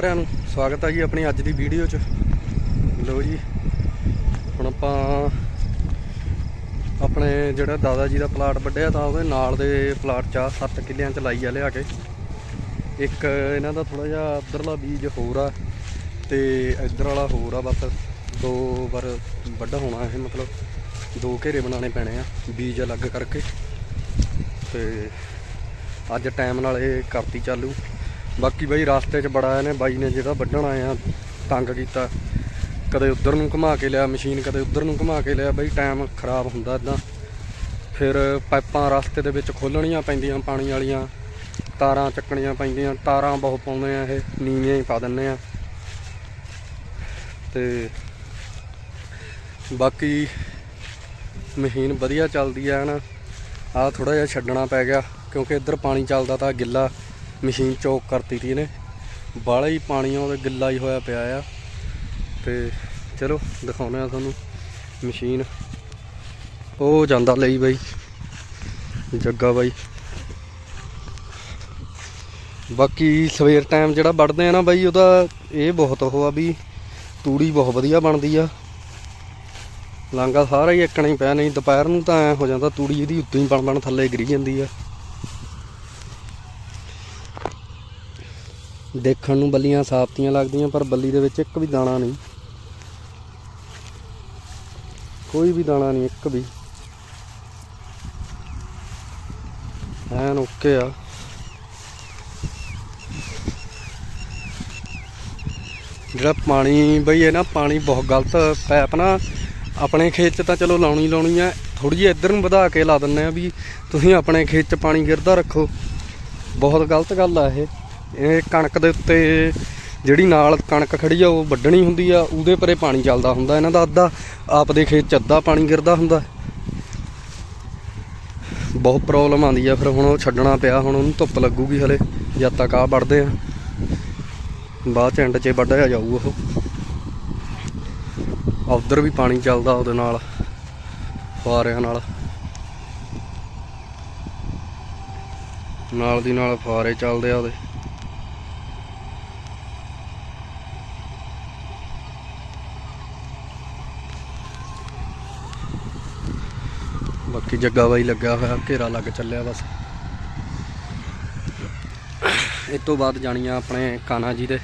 ਸਾਰਿਆਂ ਨੂੰ ਸਵਾਗਤ ਹੈ ਜੀ ਆਪਣੀ ਅੱਜ ਦੀ ਵੀਡੀਓ 'ਚ। ਲੋ ਜੀ, ਹੁਣ ਆਪਾਂ ਆਪਣੇ ਜਿਹੜਾ ਦਾਦਾ ਜੀ ਦਾ ਪਲਾਟ ਵੱਢਿਆ ਤਾਂ ਉਹਦੇ ਨਾਲ ਦੇ ਪਲਾਟ 'ਚ ਆ 7 ਕਿੱਲਿਆਂ 'ਚ ਲਾਈ ਆ ਲਿਆ ਕੇ। ਇੱਕ ਇਹਨਾਂ ਦਾ ਥੋੜਾ ਜਿਹਾ ਇੱਧਰਲਾ ਬੀਜ ਹੋਰ ਆ ਤੇ ਇੱਧਰ ਵਾਲਾ ਹੋਰ ਆ ਬਸ। ਦੋ ਵਾਰ ਵੱਡਾ ਹੋਣਾ ਇਹ ਮਤਲਬ ਦੋ ਘੇਰੇ ਬਣਾਉਣੇ ਪੈਣੇ ਆ ਬੀਜ ਅਲੱਗ ਕਰਕੇ। ਤੇ ਅੱਜ ਟਾਈਮ ਨਾਲ ਇਹ ਕਰਤੀ ਚਾਲੂ। ਬਾਕੀ ਬਾਈ ਰਸਤੇ 'ਚ ਬੜਾ ਇਹਨੇ ਬਾਈ ਨੇ ਜਿਹੜਾ ਵੱਢਣ ਆਇਆ ਤੰਗ ਕੀਤਾ। ਕਦੇ ਉਧਰ ਨੂੰ ਘੁਮਾ ਕੇ ਲਿਆ ਮਸ਼ੀਨ, ਕਦੇ ਉਧਰ ਨੂੰ ਘੁਮਾ ਕੇ ਲਿਆ, ਬਾਈ ਟਾਈਮ ਖਰਾਬ ਹੁੰਦਾ ਇਦਾਂ ਫਿਰ ਪਾਈਪਾਂ ਰਸਤੇ ਦੇ ਵਿੱਚ ਖੋਲਣੀਆਂ ਪੈਂਦੀਆਂ ਪਾਣੀ ਵਾਲੀਆਂ, ਤਾਰਾਂ ਚੱਕਣੀਆਂ ਪੈਂਦੀਆਂ, ਤਾਰਾਂ ਬਹੁਤ ਪਾਉਂਦੇ ਆ ਇਹ, ਨੀਵੀਆਂ ਹੀ ਪਾ ਦਿੰਨੇ ਆ। ਤੇ ਬਾਕੀ ਮਸ਼ੀਨ ਵਧੀਆ ਚੱਲਦੀ ਆ ਨਾ। ਆ ਥੋੜਾ ਜਿਹਾ ਛੱਡਣਾ ਪੈ ਗਿਆ, ਕਿਉਂਕਿ ਇੱਧਰ ਪਾਣੀ ਚੱਲਦਾ ਤਾਂ ਗਿੱਲਾ। ਮਸ਼ੀਨ ਚੌਕ ਕਰਤੀ ਤੀ ਇਹਨੇ। ਬਾਹਲਾ ਹੀ ਪਾਣੀ ਆ, ਉਹਦੇ ਗਿੱਲਾ ਹੀ ਹੋਇਆ ਪਿਆ ਆ। ਤੇ ਚਲੋ, ਦਿਖਾਉਂਦੇ ਆ ਤੁਹਾਨੂੰ ਮਸ਼ੀਨ। ਉਹ ਜਾਂਦਾ ਲਈ ਬਾਈ। ਜੱਗਾ ਬਾਈ। ਬਾਕੀ ਸਵੇਰ ਟਾਈਮ ਜਿਹੜਾ ਵੱਢਦੇ ਆ ਨਾ ਬਾਈ, ਉਹਦਾ ਇਹ ਬਹੁਤ ਉਹ ਆ ਵੀ ਤੂੜੀ ਬਹੁਤ ਵਧੀਆ ਬਣਦੀ ਆ। ਲਾਂਗਾ ਸਾਰਾ ਹੀ ਇੱਕਣਾ ਹੀ ਪਿਆ, ਨਹੀਂ ਦੁਪਹਿਰ ਨੂੰ ਤਾਂ ਐ ਹੋ ਜਾਂਦਾ, ਤੂੜੀ ਇਹਦੀ ਉੱਤੋਂ ਹੀ ਬਣ ਬਣ ਥੱਲੇ ਗਿਰੀ ਜਾਂਦੀ ਆ। ਦੇਖਣ ਨੂੰ ਬੱਲੀਆਂ ਸਾਫਤੀਆਂ ਲੱਗਦੀਆਂ, ਪਰ ਬੱਲੀ ਦੇ ਵਿੱਚ ਇੱਕ ਵੀ ਦਾਣਾ ਨਹੀਂ। ਕੋਈ ਵੀ ਦਾਣਾ ਨਹੀਂ, ਇੱਕ ਵੀ। ਐਨ ਓਕੇ ਆ। ਜਿਹੜਾ ਪਾਣੀ, ਬਈ ਇਹ ਨਾ ਪਾਣੀ ਬਹੁਤ ਗਲਤ ਪੈਪ ਨਾ, ਆਪਣੇ ਖੇਤ 'ਚ ਤਾਂ ਚਲੋ ਲਾਉਣੀ ਲਾਉਣੀ ਆ ਥੋੜੀ ਜਿਹੀ ਇੱਧਰ ਨੂੰ ਵਧਾ ਕੇ ਲਾ ਦਿੰਨੇ ਆ ਵੀ ਤੁਸੀਂ ਆਪਣੇ ਖੇਤ 'ਚ ਪਾਣੀ ਗਿਰਦਾ ਰੱਖੋ। ਬਹੁਤ ਗਲਤ ਗੱਲ ਆ ਇਹ। ਇਹ ਕਣਕ ਦੇ ਉੱਤੇ ਜਿਹੜੀ ਨਾਲ ਕਣਕ ਖੜੀ ਆ, ਉਹ ਵੱਢਣੀ ਹੁੰਦੀ ਆ, ਉਹਦੇ ਪਰੇ ਪਾਣੀ ਚੱਲਦਾ ਹੁੰਦਾ, ਇਹਨਾਂ ਦਾ ਅੱਧਾ ਆਪਦੇ ਖੇਤ 'ਚ ਅੱਧਾ ਪਾਣੀ ਗਿਰਦਾ ਹੁੰਦਾ। ਬਹੁਤ ਪ੍ਰੋਬਲਮ ਆਉਂਦੀ ਆ, ਫਿਰ ਹੁਣ ਉਹ ਛੱਡਣਾ ਪਿਆ, ਹੁਣ ਉਹਨੂੰ ਧੁੱਪ ਲੱਗੂਗੀ ਹਲੇ, ਜਦ ਤੱਕ ਆ ਵੱਢਦੇ ਆ। ਬਾਅਦ ਚ ਐਂਡ 'ਚ ਵੱਢਿਆ ਜਾਊ ਉਹ। ਉਧਰ ਵੀ ਪਾਣੀ ਚੱਲਦਾ ਉਹਦੇ ਨਾਲ ਫੁਆਰਿਆਂ ਨਾਲ। ਨਾਲ ਦੀ ਨਾਲ ਫੁਆਰੇ ਚੱਲਦੇ ਆ ਉਹਦੇ। ਬਾਕੀ ਜੱਗਾ ਬਾਈ ਲੱਗਾ ਹੋਇਆ, ਘੇਰਾ ਲੱਗ ਚੱਲਿਆ ਬਸ। ਇਸ ਤੋਂ ਬਾਅਦ ਜਾਣੀਆਂ ਆਪਣੇ ਕਾਨਾ ਜੀ ਦੇ।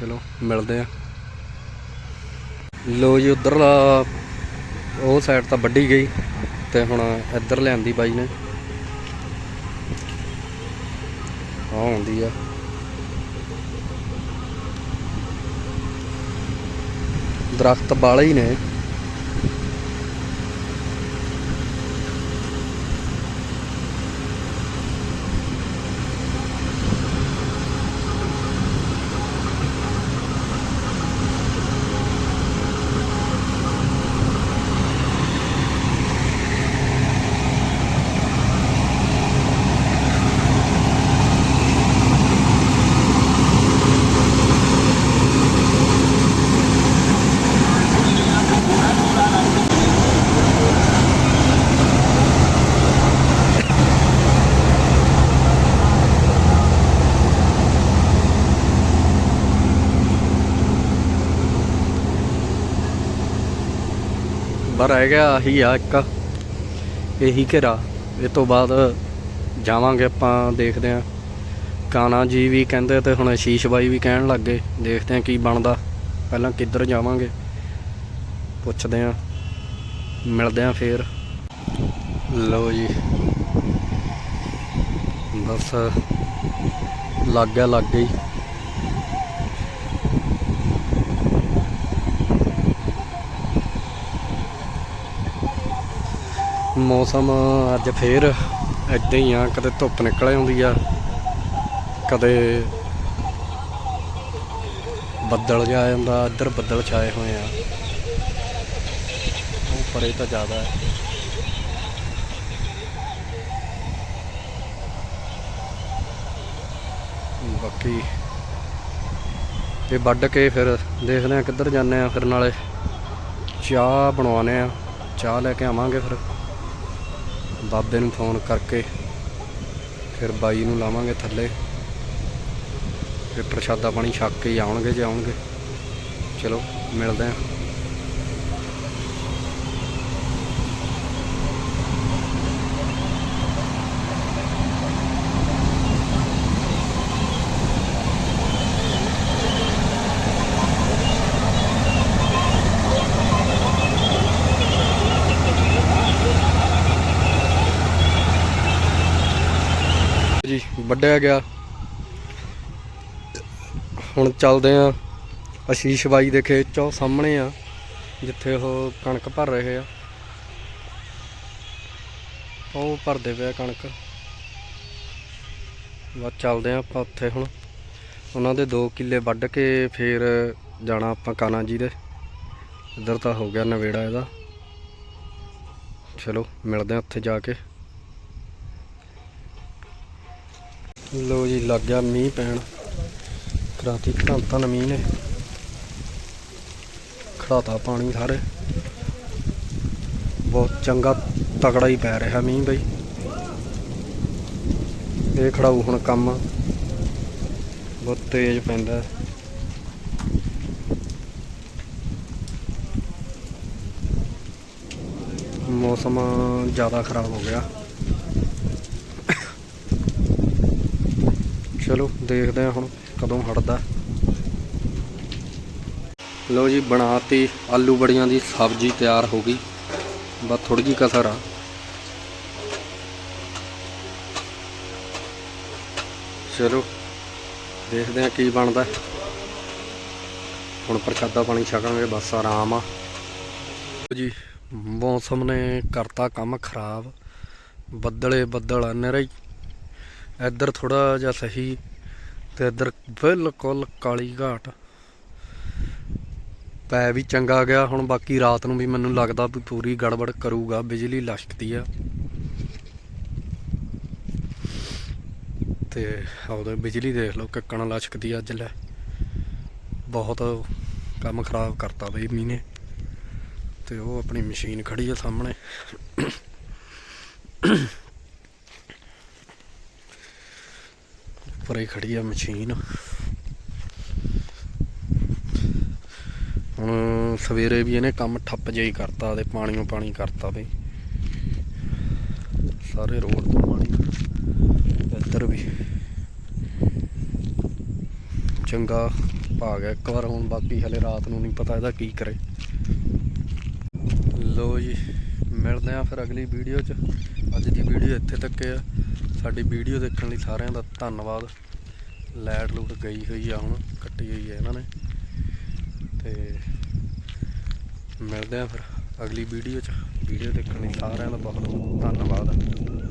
ਚਲੋ, ਮਿਲਦੇ ਆ। ਲੋ ਜੀ, ਉਧਰਲਾ, ਉਹ ਸਾਈਡ ਤਾਂ ਵੱਢੀ ਗਈ ਤੇ ਹੁਣ ਇੱਧਰ ਲਿਆਂਦੀ ਬਾਈ ਨੇ। ਆ ਹੁੰਦੀ ਆ। ਦਰਖਤ ਬਾਲੇ ਹੀ ਨੇ। ਬਸ ਰਹਿ ਗਿਆ, ਆਹੀ ਆ ਇੱਕ। ਇਹੀ ਘੇਰਾ। ਇਹ ਤੋਂ ਬਾਅਦ ਜਾਵਾਂਗੇ ਆਪਾਂ, ਦੇਖਦੇ ਆਂ ਕਾਨਾ ਜੀ ਵੀ ਕਹਿੰਦੇ ਤੇ ਹੁਣ ਆਸ਼ੀਸ਼ ਬਾਈ ਵੀ ਕਹਿਣ ਲੱਗ ਗਏ। ਦੇਖਦੇ ਆਂ ਕੀ ਬਣਦਾ। ਪਹਿਲਾਂ ਕਿੱਧਰ ਜਾਵਾਂਗੇ। ਪੁੱਛਦੇ ਆਂ ਮਿਲਦੇ ਆਂ ਫੇਰ। ਲਓ ਜੀ। ਬਸ, ਲੱਗ ਗਿਆ, ਲੱਗ ਗਈ। ਮੌਸਮ ਅੱਜ ਫੇਰ ਇਦਾਂ ਹੀ ਆ, ਕਦੇ ਧੁੱਪ ਨਿਕਲ ਆਉਂਦੀ ਆ, ਕਦੇ ਬੱਦਲ ਜਿਹਾ ਜਾਂਦਾ, ਇੱਧਰ ਬੱਦਲ ਛਾਏ ਹੋਏ ਆ। ਉਹ ਪਰੇ ਤਾਂ ਜ਼ਿਆਦਾ ਹੈ। ਬਾਕੀ ਇਹ ਵੱਢ ਕੇ ਫਿਰ ਦੇਖਦੇ ਆ ਕਿੱਧਰ ਜਾਂਦੇ ਆ ਫਿਰ ਨਾਲੇ ਚਾਹ ਬਣਵਾਉਂਦੇ ਆ ਚਾਹ ਲੈ ਕੇ ਆਵਾਂਗੇ ਫਿਰ। ਬਾਬੇ ਨੂੰ ਫੋਨ ਕਰਕੇ ਫਿਰ ਬਾਈ ਨੂੰ ਲਾਵਾਂਗੇ ਥੱਲੇ। ਫਿਰ ਪ੍ਰਸ਼ਾਦਾ ਪਾਣੀ ਛੱਕ ਕੇ ਆਉਣਗੇ ਜੇ ਆਉਣਗੇ। ਚਲੋ, ਮਿਲਦੇ ਆਂ ਜੀ, ਵੱਢਿਆ ਗਿਆ। ਹੁਣ ਚੱਲਦੇ ਆ। ਅਸ਼ੀਸ਼ ਬਾਈ ਦੇ ਖੇਤ ਚੋਂ ਸਾਹਮਣੇ ਆ, ਜਿੱਥੇ ਉਹ ਕਣਕ ਭਰ ਰਹੇ ਆ। ਉਹ ਭਰਦੇ ਪਿਆ ਕਣਕ। ਬਸ ਚੱਲਦੇ ਆ ਆਪਾਂ ਉੱਥੇ ਹੁਣ। ਉਹਨਾਂ ਦੇ 2 ਕਿੱਲੇ ਵੱਢ ਕੇ ਫੇਰ ਜਾਣਾ ਆਪਾਂ ਕਾਨਾ ਜੀ ਦੇ। ਇੱਧਰ ਤਾਂ ਹੋ ਗਿਆ ਨਵੇੜਾ ਇਹਦਾ। ਚਲੋ, ਮਿਲਦੇ ਆ ਉੱਥੇ ਜਾ ਕੇ। ਲੋ ਜੀ, ਲੱਗ ਗਿਆ ਮੀਂਹ ਪੈਣ। ਕਰਾਤੀ ਧੰਨ ਧੰਨ ਮੀਂਹ ਨੇ। ਖੜਾਤਾ ਪਾਣੀ ਸਾਰੇ। ਬਹੁਤ ਚੰਗਾ ਤਕੜਾ ਹੀ ਪੈ ਰਿਹਾ ਮੀਂਹ ਬਈ। ਇਹ ਖੜਾਊ ਹੁਣ ਕੰਮ ਬਹੁਤ ਤੇਜ਼ ਪੈਂਦਾ। ਮੌਸਮ ਜ਼ਿਆਦਾ ਖਰਾਬ ਹੋ ਗਿਆ। ਚਲੋ ਦੇਖਦੇ ਹਾਂ ਹੁਣ ਕਦੋਂ ਹਟਦਾ। ਲੋ ਜੀ, ਬਣਾਤੀ ਆਲੂ ਬੜੀਆਂ ਦੀ ਸਬਜ਼ੀ ਤਿਆਰ ਹੋ ਗਈ। ਬਸ ਥੋੜੀ ਜਿਹੀ ਕਸਰ ਆ। ਚਲੋ, ਦੇਖਦੇ ਹਾਂ ਕੀ ਬਣਦਾ। ਹੁਣ ਪ੍ਰਸ਼ਾਦਾ ਪਾਣੀ ਛਕਾਂਗੇ, ਬਸ ਆਰਾਮ ਆ। ਜੀ, ਮੌਸਮ ਨੇ ਕਰਤਾ ਕੰਮ ਖਰਾਬ। ਬੱਦਲੇ ਬੱਦਲ ਆ ਨਿਰਾ ਇੱਧਰ ਥੋੜਾ ਜਿਹਾ ਸਹੀ ਤੇ ਇੱਧਰ ਬਿਲਕੁਲ ਕਾਲੀ ਘਾਟ। ਪੈ ਵੀ ਚੰਗਾ ਗਿਆ, ਹੁਣ ਬਾਕੀ ਰਾਤ ਨੂੰ ਵੀ ਮੈਨੂੰ ਲੱਗਦਾ ਵੀ ਪੂਰੀ ਗੜਬੜ ਕਰੂਗਾ, ਬਿਜਲੀ ਲਸ਼ਕਦੀ ਆ। ਤੇ ਉਹਦੇ ਬਿਜਲੀ ਦੇਖ ਲਓ ਕਿੱਕਣ ਲਸ਼ਕਦੀ ਆ ਅੱਜ ਲੈ। ਬਹੁਤ ਕੰਮ ਖਰਾਬ ਕਰਤਾ ਬਈ ਮੀਂਹ ਨੇ। ਤੇ ਉਹ ਆਪਣੀ ਮਸ਼ੀਨ ਖੜੀ ਆ ਸਾਹਮਣੇ। ਉੱਪਰ ਖੜੀ ਆ ਮਸ਼ੀਨ। ਹੁਣ ਸਵੇਰੇ ਵੀ ਇਹਨੇ ਕੰਮ ਠੱਪ ਜਿਹਾ ਹੀ ਕਰਤਾ, ਤੇ ਪਾਣੀਓ ਪਾਣੀ ਕਰਤਾ ਬਈ ਸਾਰੇ ਰੋਡ ਤੋਂ ਪਾਣੀ ਇੱਧਰ ਵੀ। ਚੰਗਾ ਪਾ ਗਿਆ ਇੱਕ ਵਾਰ ਹੁਣ ਬਾਕੀ ਹਲੇ ਰਾਤ ਨੂੰ ਨਹੀਂ ਪਤਾ ਇਹਦਾ ਕੀ ਕਰੇ। ਲੋ ਜੀ, ਮਿਲਦੇ ਆ ਫਿਰ ਅਗਲੀ ਵੀਡੀਓ 'ਚ। ਅੱਜ ਦੀ ਵੀਡੀਓ ਇੱਥੇ ਤੱਕ ਆ। ਸਾਡੀ ਵੀਡੀਓ ਦੇਖਣ ਲਈ ਸਾਰਿਆਂ ਦਾ ਧੰਨਵਾਦ। ਲਾਈਟ ਲੂਟ ਗਈ ਹੋਈ ਆ ਹੁਣ, ਕੱਟੀ ਹੋਈ ਹੈ ਇਹਨਾਂ ਨੇ। ਤੇ ਮਿਲਦੇ ਆ ਫਿਰ ਅਗਲੀ ਵੀਡੀਓ 'ਚ। ਵੀਡੀਓ ਦੇਖਣ ਲਈ ਸਾਰਿਆਂ ਦਾ ਬਹੁਤ ਬਹੁਤ ਧੰਨਵਾਦ।